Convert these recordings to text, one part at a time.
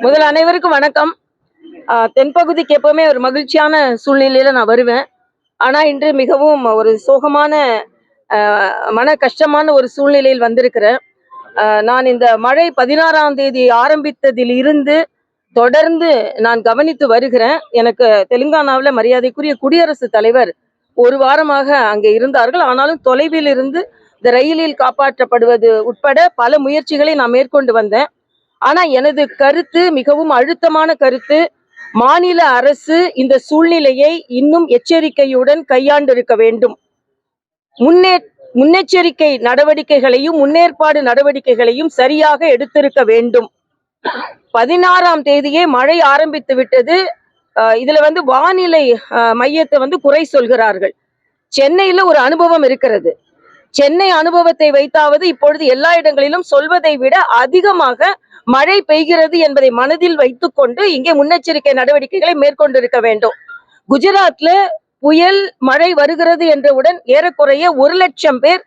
முதல் அனைவருக்கும் வணக்கம். ஆஹ் தென்பகுதிக்கு எப்பவுமே ஒரு மகிழ்ச்சியான சூழ்நிலையில நான் வருவேன். ஆனா இன்று மிகவும் ஒரு சோகமான மன கஷ்டமான ஒரு சூழ்நிலையில் வந்திருக்கிறேன். ஆஹ் நான் இந்த மழை பதினாறாம் தேதி ஆரம்பித்ததில் இருந்து தொடர்ந்து நான் கவனித்து வருகிறேன். எனக்கு தெலுங்கானாவில் மரியாதைக்குரிய குடியரசுத் தலைவர் ஒரு வாரமாக அங்கே இருந்தார்கள். ஆனாலும் தொலைவில் இருந்து இந்த ரயிலில் காப்பாற்றப்படுவது உட்பட பல முயற்சிகளை நான் மேற்கொண்டு வந்தேன். ஆனா எனது கருத்து மிகவும் அழுத்தமான கருத்து. மாநில அரசு இந்த சூழ்நிலையை இன்னும் எச்சரிக்கையுடன் கையாண்டிருக்க வேண்டும். முன்னே முன்னெச்சரிக்கை நடவடிக்கைகளையும் முன்னேற்பாடு நடவடிக்கைகளையும் சரியாக எடுத்திருக்க வேண்டும். பதினாறாம் தேதியே மழை ஆரம்பித்து விட்டது. இதுல வந்து வானிலை மையத்தை வந்து குறை சொல்கிறார்கள். சென்னையில ஒரு அனுபவம் இருக்கிறது. சென்னை அனுபவத்தை வைத்தாவது இப்பொழுது எல்லா இடங்களிலும் சொல்வதை விட அதிகமாக மழை பெய்கிறது என்பதை மனதில் வைத்துக்கொண்டு இங்கே முன்னெச்சரிக்கை நடவடிக்கைகளை மேற்கொண்டிருக்க வேண்டும். குஜராத்ல புயல் மழை வருகிறது என்றவுடன் ஏறக்குறைய ஒரு லட்சம் பேர்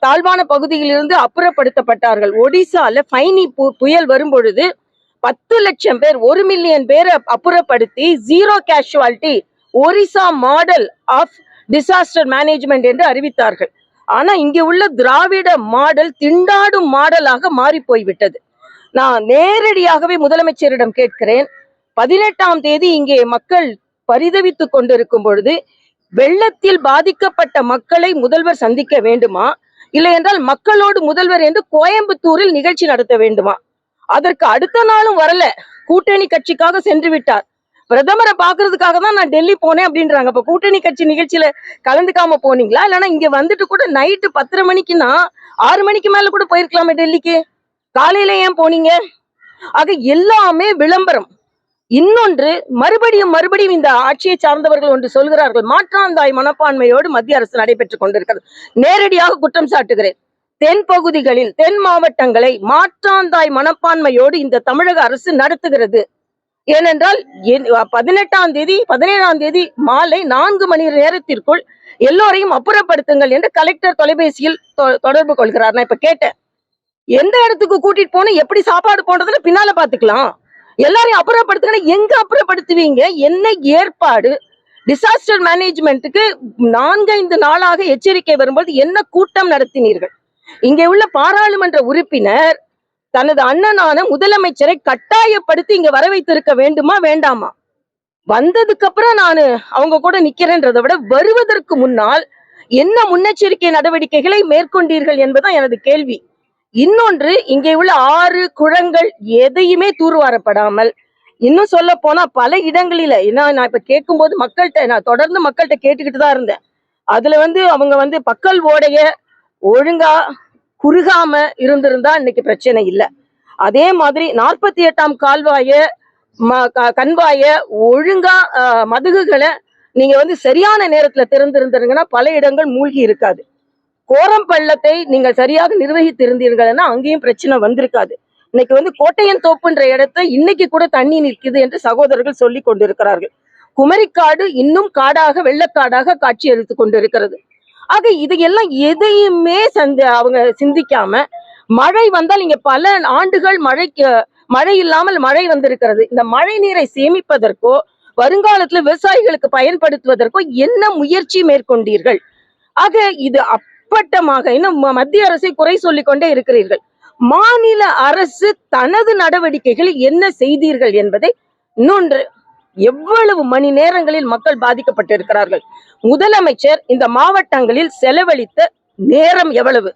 தாழ்வான பகுதியிலிருந்து அப்புறப்படுத்தப்பட்டார்கள். ஒடிசால ஃபைனி பு- புயல் வரும்பொழுது பத்து லட்சம் பேர் ஒரு மில்லியன் பேரை அப்புறப்படுத்தி zero casualty Orissa model of disaster management என்று அறிவித்தார்கள். ஆனா இங்க உள்ள திராவிட மாடல் திண்டாடும் மாடலாக மாறி போய்விட்டது. நான் நேரடியாகவே முதலமைச்சரிடம் கேட்கிறேன். பதினெட்டாம் தேதி இங்கே மக்கள் பரிதவித்துக் கொண்டிருக்கும் பொழுது வெள்ளத்தில் பாதிக்கப்பட்ட மக்களை முதல்வர் சந்திக்க வேண்டுமா? இல்லை என்றால் மக்களோடு முதல்வர் என்று கோயம்புத்தூரில் நிகழ்ச்சி நடத்த வேண்டுமா? அதற்கு அடுத்த நாளும் வரல. கூட்டணி கட்சிக்காக சென்று விட்டார். பிரதமரை பாக்குறதுக்காக தான் நான் டெல்லி போனேன் அப்படின்றாங்க. இப்ப கூட்டணி கட்சி நிகழ்ச்சியில கலந்துக்காம போனீங்களா? இல்லைன்னா இங்க வந்துட்டு கூட நைட்டு பத்தரை மணிக்குன்னா ஆறு மணிக்கு மேல கூட போயிருக்கலாமே டெல்லிக்கு? காலையில ஏன் போனீங்க? ஆக எல்லாமே விளம்பரம். இன்னொன்று மறுபடியும் மறுபடியும் இந்த ஆட்சியை சார்ந்தவர்கள் ஒன்று சொல்கிறார்கள் மாற்றாந்தாய் மனப்பான்மையோடு மத்திய அரசு நடைபெற்றுக் கொண்டிருக்கிறது. நேரடியாக குற்றம் சாட்டுகிறேன். தென் பகுதிகளில் தென் மாவட்டங்களை மாற்றாந்தாய் மனப்பான்மையோடு இந்த தமிழக அரசு நடத்துகிறது. ஏனென்றால் என்- பதினெட்டாம் தேதி பதினேழாம் தேதி மாலை நான்கு மணி நேரத்திற்குள் எல்லோரையும் அப்புறப்படுத்துங்கள் என்று கலெக்டர் தொலைபேசியில் தொ- தொடர்பு கொள்கிறார். நான் இப்ப கேட்டேன். எந்த இடத்துக்கு கூட்டிட்டு போன எப்படி சாப்பாடு போன்றதுல பின்னால பாத்துக்கலாம் எல்லாரையும் அப்புறப்படுத்துங்கன்னா எங்க அப்புறப்படுத்துவீங்க? என்ன ஏற்பாடு? டிசாஸ்டர் மேனேஜ்மெண்ட்டுக்கு நான்கைந்து நாளாக எச்சரிக்கை வரும்போது என்ன கூட்டம் நடத்தினீர்கள்? இங்கே உள்ள பாராளுமன்ற உறுப்பினர் தனது அண்ணனான முதலமைச்சரை கட்டாயப்படுத்தி இங்க வர வைத்திருக்க வேண்டுமா வேண்டாமா? வந்ததுக்கு அப்புறம் நான் அவங்க கூட நிக்கிறேன்றதை விட வருவதற்கு முன்னால் என்ன முன்னெச்சரிக்கை நடவடிக்கைகளை மேற்கொண்டீர்கள் என்பதுதான் எனது கேள்வி. இன்னொன்று இங்கே உள்ள ஆறு குளங்கள் எதையுமே தூர்வாரப்படாமல் இன்னும் சொல்ல போனா பல இடங்களில ஏன்னா நான் இப்ப கேட்கும்போது மக்கள்கிட்ட நான் தொடர்ந்து மக்கள்கிட்ட கேட்டுக்கிட்டு தான் இருந்தேன். அதுல வந்து அவங்க வந்து பக்கல் ஓடைய ஒழுங்கா குறுகாம இருந்திருந்தா இன்னைக்கு பிரச்சனை இல்லை. அதே மாதிரி நாற்பத்தி எட்டாம் கால்வாய கண்வாய ஒழுங்கா மதுகுகளை நீங்க வந்து சரியான நேரத்துல திறந்திருந்தீங்கன்னா பல இடங்கள் மூழ்கி இருக்காது. கோரம் பள்ளத்தை நீங்கள் சரியாக நிர்வகித்திருந்தீர்கள்னா அங்கேயும் பிரச்சனை வந்திருக்காது. இன்னைக்கு வந்து கோட்டையன் தோப்புன்ற இடத்த இன்னைக்கு கூட தண்ணி நிற்குது என்று சகோதரர்கள் சொல்லி கொண்டிருக்கிறார்கள். குமரிக்காடு இன்னும் காடாக வெள்ளக்காடாக காட்சி அளித்துக் கொண்டிருக்கிறது. ஆக இது எல்லாம் எதையுமே சந்த அவங்க சிந்திக்காம மழை வந்தால் இங்க பல ஆண்டுகள் மழைக்கு மழை இல்லாமல் மழை வந்திருக்கிறது. இந்த மழை நீரை சேமிப்பதற்கோ வருங்காலத்துல விவசாயிகளுக்கு பயன்படுத்துவதற்கோ என்ன முயற்சி மேற்கொண்டீர்கள்? ஆக இது அப்பட்டமாக இன்னும் மத்திய அரசை குறை சொல்லிக்கொண்டே இருக்கிறீர்கள். மாநில அரசு தனது நடவடிக்கைகளில் என்ன செய்தீர்கள் என்பதை இன்னொன்று எவ்வளவு மணி நேரங்களில் மக்கள் பாதிக்கப்பட்டிருக்கிறார்கள்? முதலமைச்சர் இந்த மாவட்டங்களில் செலவழித்த நேரம் எவ்வளவு?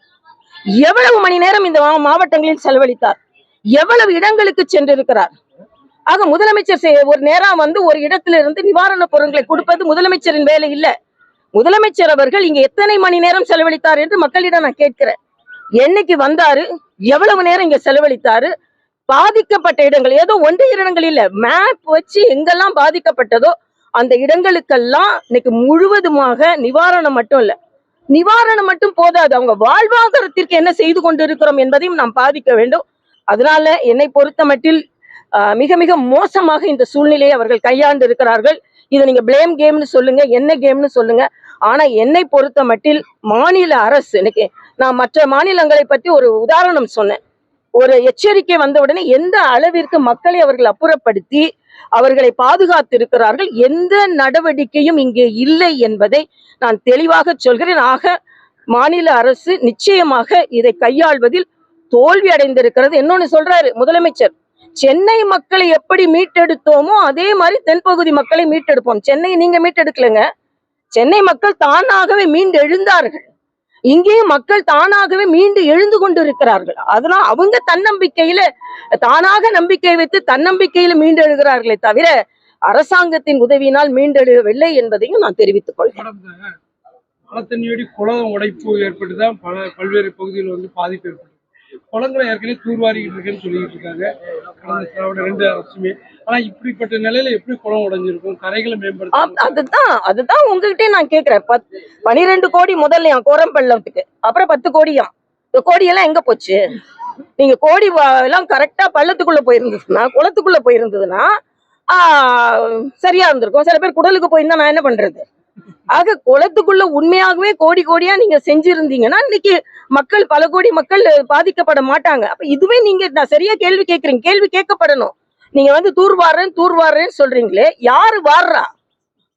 எவ்வளவு மணி நேரம் இந்த மா- மாவட்டங்களில் செலவழித்தார்? எவ்வளவு இடங்களுக்கு சென்றிருக்கிறார்? ஆக முதலமைச்சர் ஒரு நேரம் வந்து ஒரு இடத்துல இருந்து நிவாரண பொருட்களை கொடுப்பது முதலமைச்சரின் வேலை இல்ல. முதலமைச்சர் அவர்கள் இங்க எத்தனை மணி நேரம் செலவழித்தார் என்று மக்களிடம் நான் கேட்கிறேன். என்னைக்கு வந்தாரு? எவ்வளவு நேரம் இங்க செலவழித்தாரு? பாதிக்கப்பட்ட இடங்கள். ஏதோ ஒன்று இடங்கள் இல்ல. மேப் வச்சு எங்கெல்லாம் பாதிக்கப்பட்டதோ அந்த இடங்களுக்கெல்லாம் இன்னைக்கு முழுவதுமாக நிவாரணம் மட்டும் இல்ல. நிவாரணம் மட்டும் போதாது. அவங்க வாழ்வாதாரத்திற்கு என்ன செய்து கொண்டிருக்கிறோம் என்பதையும் நாம் பாதிக்க வேண்டும். அதனால என்னை பொறுத்த மட்டில் மிக மிக மோசமாக இந்த சூழ்நிலையை அவர்கள் கையாண்டு இருக்கிறார்கள். இதை நீங்க பிளேம் கேம்னு சொல்லுங்க என்ன கேம்னு சொல்லுங்க. ஆனா என்னை பொறுத்த மட்டில் மாநில அரசு இன்னைக்கு நான் மற்ற மாநிலங்களை பற்றி ஒரு உதாரணம் சொன்னேன். ஒரு எச்சரிக்கை வந்தவுடனே எந்த அளவிற்கு மக்களை அவர்கள் அப்புறப்படுத்தி அவர்களை பாதுகாத்திருக்கிறார்கள் எந்த நடவடிக்கையும் இங்கே இல்லை என்பதை நான் தெளிவாக சொல்கிறேன். ஆக மாநில அரசு நிச்சயமாக இதை கையாள்வதில் தோல்வி அடைந்திருக்கிறது. இன்னொன்னு சொல்றாரு முதலமைச்சர் சென்னை மக்களை எப்படி மீட்டெடுத்தோமோ அதே மாதிரி தென்பகுதி மக்களை மீட்டெடுப்போம். சென்னை நீங்க மீட்டெடுக்கலங்க. சென்னை மக்கள் தானாகவே மீண்டு எழுந்தார்கள் இங்கேயும் மக்கள் தானாகவே மீண்டு எழுந்து கொண்டிருக்கிறார்கள். அதனால அவங்க தன்னம்பிக்கையில தானாக நம்பிக்கை வைத்து தன்னம்பிக்கையில மீண்டு எழுகிறார்களே தவிர அரசாங்கத்தின் உதவியினால் மீண்டெழுகவில்லை என்பதையும் நான் தெரிவித்துக் கொள்கிறேன். மழை தண்ணியோடி குளம் உடைப்பு ஏற்பட்டுதான் பல பல்வேறு பகுதியில் வந்து பாதிப்பு ஏற்பட்டது குளங்களை ஏற்கனவே தூர்வாரிக்கிட்டு இருக்குன்னு சொல்லிட்டு இருக்காங்க கடந்த திராவிட ரெண்டு அரசுமே. ஆனா இப்படிப்பட்ட நிலையில எப்படி குளம் உடைஞ்சிருக்கும்? கரைகளை மேம்படுத்த அதுதான் அதுதான் உங்ககிட்டயே நான் கேக்குறேன் பத் பனிரெண்டு கோடி முதல்ல கோரம்பள்ளத்துக்கு அப்புறம் பத்து கோடியா இந்த கோடியெல்லாம் எங்க போச்சு? நீங்க கோடி எல்லாம் கரெக்டா பள்ளத்துக்குள்ள போயிருந்ததுன்னா குளத்துக்குள்ள போயிருந்ததுன்னா சரியா இருந்திருக்கும். சில பேர் குடலுக்கு போயிருந்தா நான் என்ன பண்றது? ஆக குளத்துக்குள்ள உண்மையாகவே கோடி கோடியா நீங்க செஞ்சிருந்தீங்கன்னா இன்னைக்கு மக்கள் பல கோடி மக்கள் பாதிக்கப்பட மாட்டாங்க. அப்ப இதுவே நீங்க நான் சரியா கேள்வி கேக்குறீங்க கேள்வி கேட்கப்படணும். நீங்க வந்து தூர் வாடுறேன் தூர் வாடுறேன்னு சொல்றீங்களே யாரு வாடுறா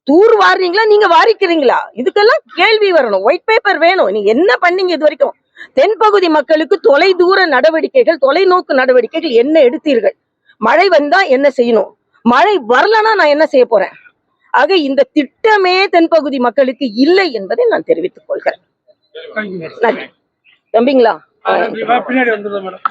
தூர் வாடுறீங்களா நீங்க வாரிக்கிறீங்களா? இதுக்கெல்லாம் கேள்வி வரணும். ஒயிட் பேப்பர் வேணும். நீங்க என்ன பண்ணீங்க இது வரைக்கும்? தென்பகுதி மக்களுக்கு தொலை தூர நடவடிக்கைகள் தொலைநோக்கு நடவடிக்கைகள் என்ன எடுத்தீர்கள்? மழை வந்தா என்ன செய்யணும்? மழை வரலன்னா நான் என்ன செய்ய போறேன்? ஆக இந்த திட்டமே தென்பகுதி மக்களுக்கு இல்லை என்பதை நான் தெரிவித்துக் கொள்கிறேன். நன்றி. தம்பிங்களா பின்னாடி வந்துடுறேன் மேடம்.